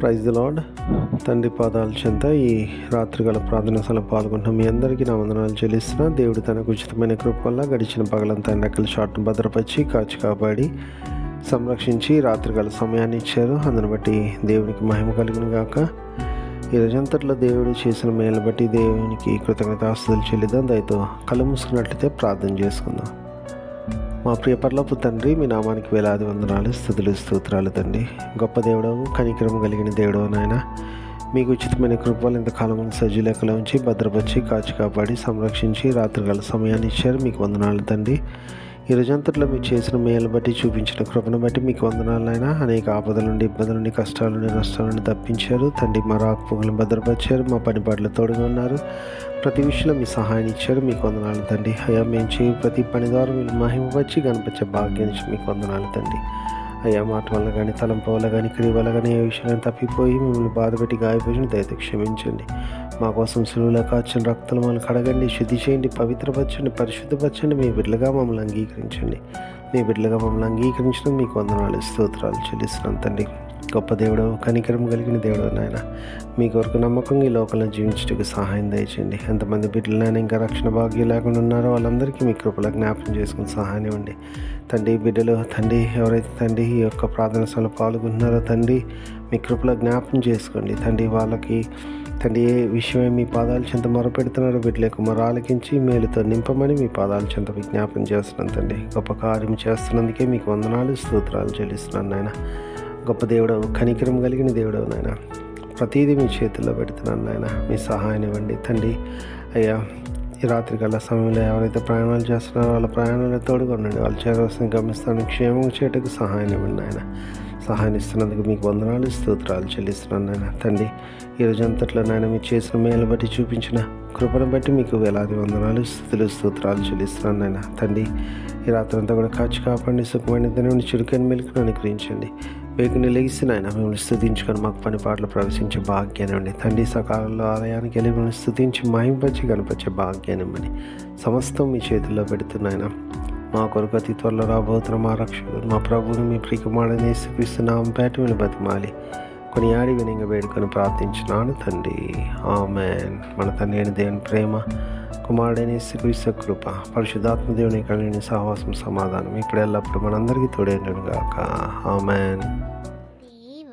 Praise the lord తండ్రి పాదాల చెంత ఈ రాత్రికాల ప్రార్థన సభలో పాల్గొంటున్న మీ అందరికీ నా వందనాలు చెల్లిస్తున్నా. దేవుడు తనకు ఉచితమైన కృప వల్ల గడిచిన పగలంతా రెక్కల షాట్ను భద్రపరిచి కాచి కాపాడి సంరక్షించి రాత్రికాల సమయాన్ని ఇచ్చారు. అందుని బట్టి దేవునికి మహిమ కలిగిన గాక. ఈ రోజంతట్లో దేవుడు చేసిన మేలు బట్టి దేవునికి కృతజ్ఞతాస్తులు చెల్లిద్దాం. దయతో కళ్ళు మూసుకున్నట్లయితే ప్రార్థన చేసుకుందాం. మా ప్రియపర్లపు తండ్రి మీ నామానికి వేలాది వందనాలు స్థుతులు స్తోత్రాలు తండ్రి. గొప్ప దేవుడవు కనికరం కలిగిన దేవుడవు నాయన. మీకు ఉచితమైన కృపలు ఇంతకాలం సజ్జులెక్కలో ఉంచి భద్రపరిచి కాచి కాపాడి సంరక్షించి రాత్రికాల సమయాన్ని ఇచ్చారు. మీకు వందనాలు తండ్రి. ఈ రోజంతట్లో మీరు చేసిన మేలు బట్టి చూపించిన కృపను బట్టి మీకు వందనాలైనా అనేక ఆపదల నుండి ఇబ్బందుల నుండి కష్టాల నుండి నష్టాల నుండి తప్పించారు. తండ్రి మా రాకపోకలను భద్రపరిచారు. మా పని పాటలు తోడుగా ఉన్నారు. ప్రతి విషయంలో మీ సహాయం ఇచ్చారు. మీకు వందనాలు తండ్రి. అయ్యా మేము చేయు ప్రతి పని ద్వారా మీరు మహిమపరిచి కనిపించే భాగ్యం మీకు వందనాలు తండ్రి. అయ్యా మాట వల్ల కానీ తలంపు వల్ల కానీ క్రియ వల్ల కానీ ఏ విషయాన్ని తప్పిపోయి మిమ్మల్ని బాధపెట్టి గాయపోయిన దయతో క్షమించండి. మా కోసం సులువులో కాచిన రక్తలు మమ్మల్ని కడగండి శుద్ధి చేయండి పవిత్రపరచండి పరిశుద్ధపరచండి మీ బిడ్డలుగా మమ్మల్ని అంగీకరించండి. మీ బిడ్డలుగా మమ్మల్ని అంగీకరించడం మీకు వందనాలు స్తోత్రాలు చెల్లిస్తున్నాను తండ్రి. గొప్ప దేవుడు కనికరం కలిగిన దేవుడు నాయన. మీ కొరకు నమ్మకంగా ఈ లోకంలో జీవించడానికి సహాయం దయచేయండి. ఎంతమంది బిడ్డలైనా ఇంకా రక్షణ భాగ్యం లేకుండా ఉన్నారో వాళ్ళందరికీ మీ కృపలో జ్ఞాపకం చేసుకుని సహాయం ఇవ్వండి. తండ్రి బిడ్డలు తండ్రి ఎవరైతే తండ్రి ఈ యొక్క ప్రార్థన సభలో పాల్గొంటున్నారో తండ్రి మీ కృపలో జ్ఞాపకం చేసుకోండి. తండ్రి వాళ్ళకి తండ్రి ఏ విషయమై మీ పాదాలు చెంత మొరపెడుతున్నారో బిడ్డలకు మొర ఆలకించి మేలుతో నింపమని మీ పాదాలు చెంత విజ్ఞాపన చేస్తున్నాను తండ్రి. గొప్ప కార్యం చేస్తున్నందుకే మీకు వందనాలు స్తోత్రాలు చెల్లిస్తున్నాను నాయన. గొప్ప దేవుడవు కనికరం కలిగిన దేవుడవు నాయన. ప్రతిదీ మీ చేతుల్లో పెడుతున్నాను నాయన. మీ సహాయం ఇవ్వండి తండ్రి. అయ్యా ఈ రాత్రికాల సమయంలో ఎవరైతే ప్రయాణాలు చేస్తున్నారో వాళ్ళ ప్రయాణాలు తోడుగా ఉండండి. వాళ్ళు చేరవలసిన గమనిస్తాను క్షేమం చేయటకు సహాయం ఇవ్వండి ఆయన సహాయం ఇస్తున్నందుకు మీకు వందనాలు స్తోత్రాలు చెల్లిస్తున్నాను నాయన. తండ్రి ఈ అంతట్లో నాయన మీరు చేసిన మేలు బట్టి చూపించిన కృపను బట్టి మీకు వేలాది వందనాలు స్థుతులు స్తోత్రాలు చెల్లిస్తున్నాను నాయన. తండ్రి ఈ రాత్రి అంతా కూడా కాచి కాపాడి సుఖమైన దినం చురుకైన మెలుకును అనుగ్రహించండి. వేకుని లెగిసి నాయన మిమ్మల్ని స్థుతించుకొని మాకు పని పాటలు ప్రవేశించే భాగ్యాన్ని తండ్రి సకాలంలో ఆలయానికి వెళ్ళి మిమ్మల్ని స్థుతించి మాయింపచ్చి కనిపించే భాగ్యాన్ని సమస్తం మీ చేతుల్లో పెడుతున్నాయన. మా కొరకు అతి త్వరలో రాబోతున్న మా రక్షకుడు మా ప్రభువుని మీ ప్రియకుమారుని యేసుక్రీస్తున్నాం పేట మీద బతిమాలి. కొన్ని ఆడి వినింగ వేడుకొని ప్రార్థించినాను తండ్రి. ఆమెన్. మన తండ్రి దేవుని ప్రేమ కుమారుడైన యేసుక్రీస్తు కృప పరిశుద్ధాత్మ దేవుని కలిగిన సహవాసం సమాధానం ఇప్పుడు ఎల్లప్పుడు మనందరికీ తోడేండు గాక. ఆమెన్. దేవ